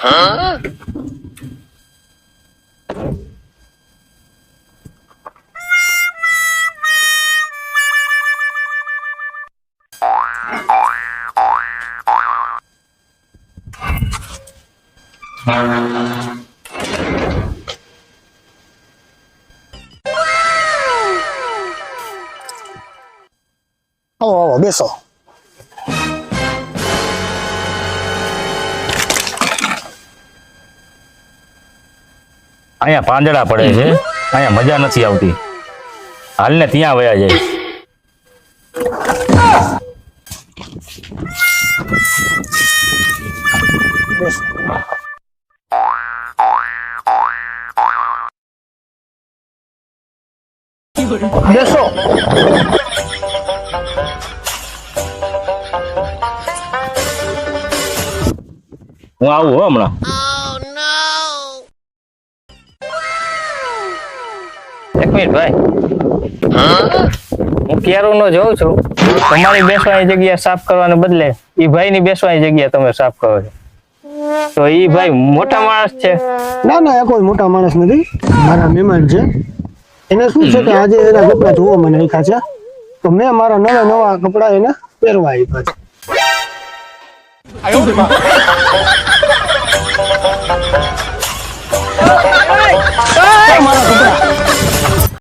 Huh? Thank you. આવો આવો બેસો અહીંયા પાંદડા પડે છે. અહીંયા મજા નથી આવતી. હાલ ને ત્યાં વયા જાય. બેસો હું આવું હો હમણાં એક મિનિટ ભાઈ. હું કેરો નો જોઉં છું. તમારી બેસવાની જગ્યા સાફ કરવાને બદલે એ ભાઈ ની બેસવાની જગ્યા તમે સાફ કરો છો. તો એ ભાઈ મોટા માણસ છે. ના ના એ કોઈ મોટા માણસ નથી. મારા મહેમાન છે. એને શું છે કે આજે એના કપડા ધોવા મને રાખ્યા છે. તો મેં મારા નવા નવા કપડા એને પહેરવા આપ્યા છે.